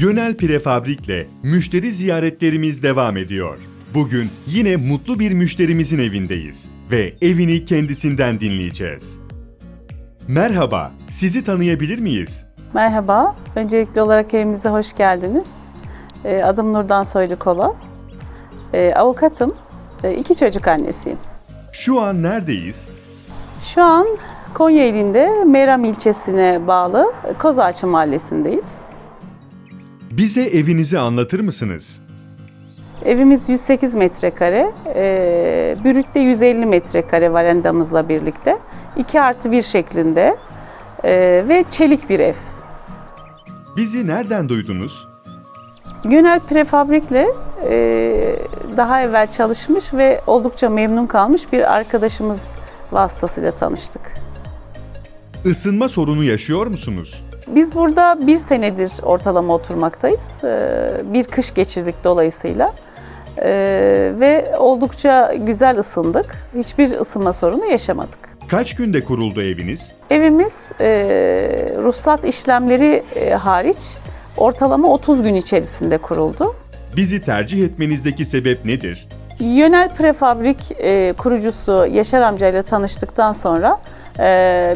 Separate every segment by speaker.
Speaker 1: Yönel Prefabrik'le müşteri ziyaretlerimiz devam ediyor. Bugün yine mutlu bir müşterimizin evindeyiz ve evini kendisinden dinleyeceğiz. Merhaba, sizi tanıyabilir miyiz?
Speaker 2: Merhaba, öncelikli olarak evimize hoş geldiniz. Ee, Adım Nurdan Soylukola. Ee, Avukatım, Ee, iki çocuk annesiyim.
Speaker 1: Şu an neredeyiz?
Speaker 2: Şu an Konya ilinde Meram ilçesine bağlı Kozağaçı mahallesindeyiz.
Speaker 1: Bize evinizi anlatır mısınız?
Speaker 2: Evimiz 108 metrekare, ee, Bürüt'te 150 metrekare varandamızla birlikte. 2 artı 1 şeklinde ee, ve çelik bir ev.
Speaker 1: Bizi nereden duydunuz?
Speaker 2: Gönel Prefabrik'le e, daha evvel çalışmış ve oldukça memnun kalmış bir arkadaşımız vasıtasıyla tanıştık.
Speaker 1: Isınma sorunu yaşıyor musunuz?
Speaker 2: Biz burada bir senedir ortalama oturmaktayız. E, bir kış geçirdik dolayısıyla. E, ve oldukça güzel ısındık. Hiçbir ısınma sorunu yaşamadık.
Speaker 1: Kaç günde kuruldu eviniz?
Speaker 2: Evimiz e, ruhsat işlemleri e, hariç ortalama 30 gün içerisinde kuruldu.
Speaker 1: Bizi tercih etmenizdeki sebep nedir?
Speaker 2: Yönel Prefabrik e, kurucusu Yaşar amcayla tanıştıktan sonra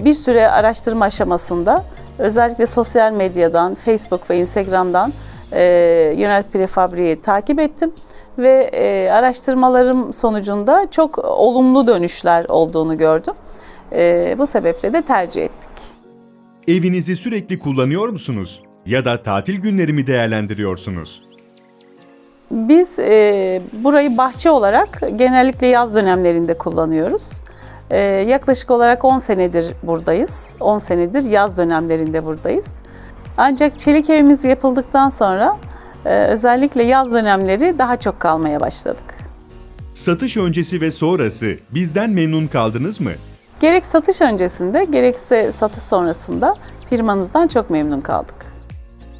Speaker 2: bir süre araştırma aşamasında özellikle sosyal medyadan, Facebook ve Instagram'dan e, Yönel Prefabrik'i takip ettim ve e, araştırmalarım sonucunda çok olumlu dönüşler olduğunu gördüm. E, bu sebeple de tercih ettik.
Speaker 1: Evinizi sürekli kullanıyor musunuz? Ya da tatil günleri mi değerlendiriyorsunuz?
Speaker 2: Biz e, burayı bahçe olarak genellikle yaz dönemlerinde kullanıyoruz. E, yaklaşık olarak 10 senedir buradayız. 10 senedir yaz dönemlerinde buradayız. Ancak çelik evimiz yapıldıktan sonra e, özellikle yaz dönemleri daha çok kalmaya başladık.
Speaker 1: Satış öncesi ve sonrası bizden memnun kaldınız mı?
Speaker 2: Gerek satış öncesinde gerekse satış sonrasında firmanızdan çok memnun kaldık.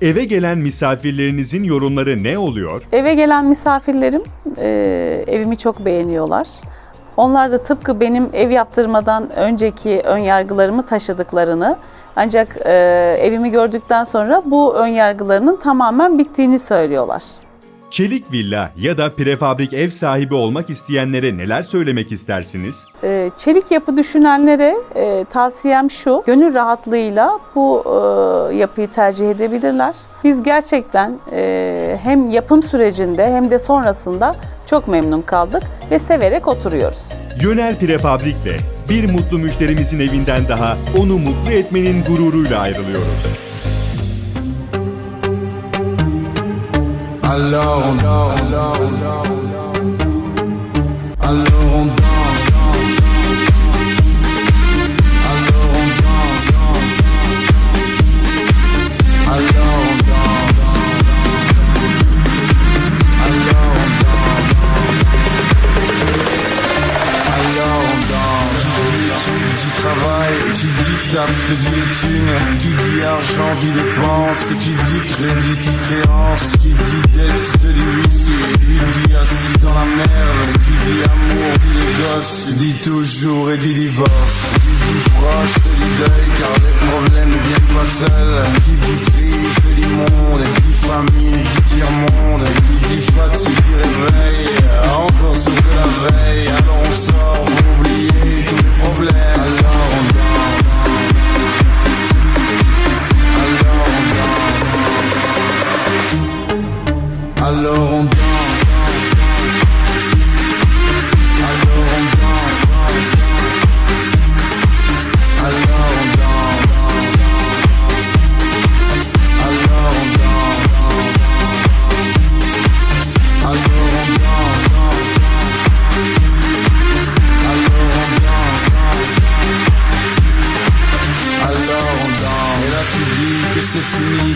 Speaker 1: Eve gelen misafirlerinizin yorumları ne oluyor?
Speaker 2: Eve gelen misafirlerim e, evimi çok beğeniyorlar. Onlar da tıpkı benim ev yaptırmadan önceki ön yargılarımı taşıdıklarını ancak e, evimi gördükten sonra bu ön yargılarının tamamen bittiğini söylüyorlar.
Speaker 1: Çelik villa ya da prefabrik ev sahibi olmak isteyenlere neler söylemek istersiniz?
Speaker 2: E, çelik yapı düşünenlere e, tavsiyem şu, gönül rahatlığıyla bu e, yapıyı tercih edebilirler. Biz gerçekten e, hem yapım sürecinde hem de sonrasında çok memnun kaldık ve severek oturuyoruz.
Speaker 1: Yönel Prefabrik'le bir mutlu müşterimizin evinden daha onu mutlu etmenin gururuyla ayrılıyoruz.
Speaker 3: Alors on, alors, alors, qui dit taf, te dit les thunes, qui dit argent, dit dépense, qui dit crédit, dit créance, qui dit dette, te dit huissier, lui dit assis dans la merde, qui dit amour, dit les gosses, dit toujours et dit divorce, qui dit proche, te dit deuil, car les problèmes ne viennent pas seuls, qui dit crise, te dit monde, qui dit famine, qui dit monde,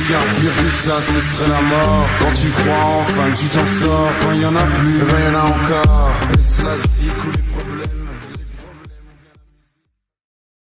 Speaker 3: car pire que ça ce serait la mort. Quand tu crois enfin tu t'en sors Quand y en a plus, ben y en a encore s'y couler